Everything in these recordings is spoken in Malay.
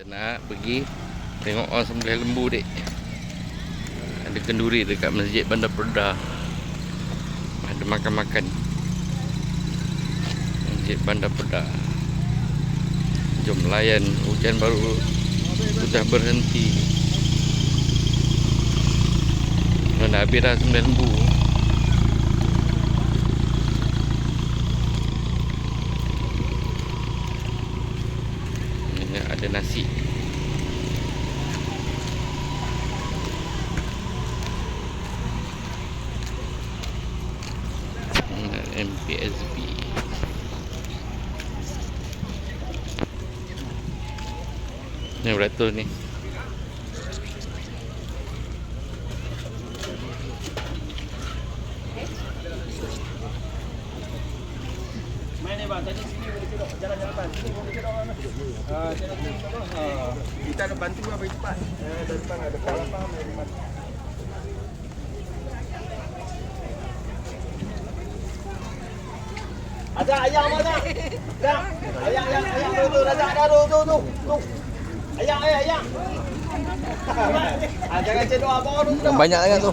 Kita nak pergi tengok orang sembelih lembu dek. Ada kenduri dekat Masjid Bandar Perda. Ada makan-makan. Masjid Bandar Perda. Jom layan hujan baru sudah berhenti. Dah habis dah sembelih lembu. Nasi. Ini MPSB. Ni beratur ni. Sini boleh jalan-jalan. Sini boleh sini kita nak bantu lah bagi cepat. Eh, dari depan ada lapang dari mana. Ada ayam mana? Dah. Ayam ayam ayam tu tu dah ada tu tu tu. Tu. Ayam ayam ayam. Ah, jangan cedok apa tu. Banyak sangat tu.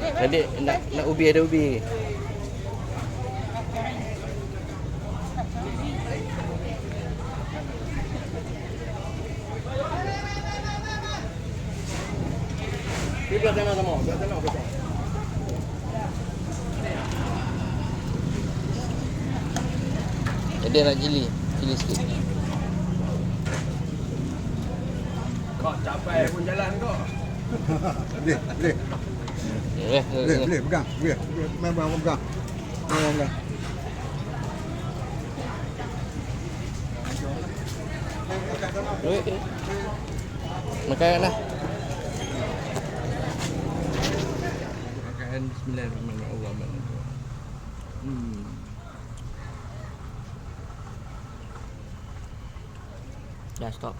Adik nak nak ubi ada ubi. Di belah sana sama, belah sana kosong. Adik nak cili. Cili sikit. Kau capai pun jalan kau. Boleh, boleh, Eh, boleh, boleh, pegang, boleh, boleh, main pegang, pegang, main pegang. eh, eh. Makan lah. Makan bismillahirrahmanirrahim. Hmm. Dah stop.